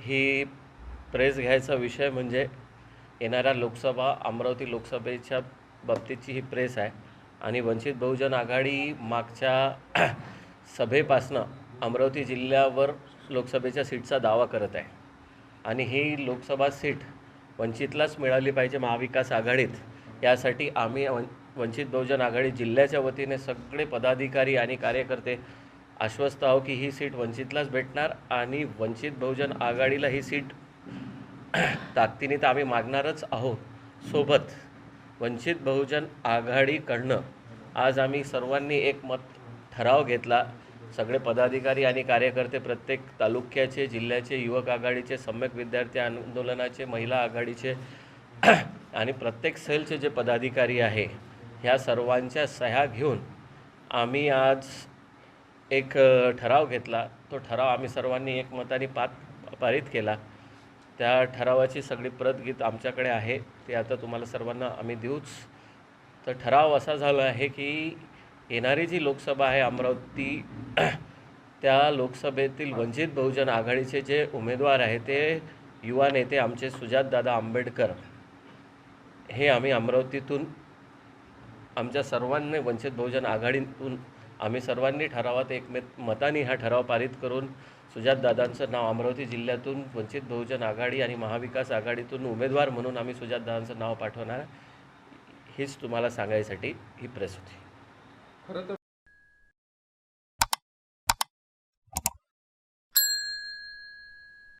ही press घ्यायचा विषय म्हणजे येणाऱ्या लोकसभा अमरावती लोकसभेच्या बाबतीतची ही प्रेस आहे. आणि वंचित बहुजन आघाडी मागच्या सभेपासनं अमरावती जिल्ह्यावर लोकसभेच्या सीटचा दावा करत आहे. आणि ही लोकसभा सीट वंचितलाच मिळाली पाहिजे महाविकास आघाडीत. यासाठी आम्ही वंचित बहुजन आघाडी जिल्ह्याच्या वतीने सगळे पदाधिकारी आणि कार्यकर्ते आश्वस्त आहो की ही सीट वंचितलाच भेटणार आणि वंचित बहुजन आघाडीला ही सीट ताकदीने तर आम्ही मागणारच आहोत. सोबत वंचित बहुजन आघाडीकडनं आज आम्ही सर्वांनी एक मत ठराव घेतला. सगळे पदाधिकारी आणि कार्यकर्ते प्रत्येक तालुक्याचे जिल्ह्याचे युवक आघाडीचे सम्यक विद्यार्थी आंदोलनाचे महिला आघाडीचे आणि प्रत्येक सेलचे जे पदाधिकारी आहे ह्या सर्वांच्या सह्या घेऊन आम्ही आज एक ठराव घेतला. तो ठराव आम्ही सर्वांनी एकमताने पात पारित केला. त्या ठरावाची सगळी प्रत गीत आमच्याकडे आहे. ते आता तुम्हाला सर्वांना आम्ही देऊच. तर ठराव असा झाला आहे की येणारी जी लोकसभा आहे अमरावती त्या लोकसभेतील वंचित बहुजन आघाडीचे जे उमेदवार आहे ते युवा नेते आमचे सुजातदादा आंबेडकर. हे आम्ही अमरावतीतून आमच्या सर्वांनी वंचित बहुजन आघाडीतून आम्ही सर्वांनी ठरावात एकमेत मताने हा ठराव पारित करून सुजातदादांचं नाव अमरावती जिल्ह्यातून वंचित बहुजन आघाडी आणि महाविकास आघाडीतून उमेदवार म्हणून आम्ही सुजातदादांचं नाव पाठवणार. हेच तुम्हाला सांगायसाठी ही प्रेस होती खरं तर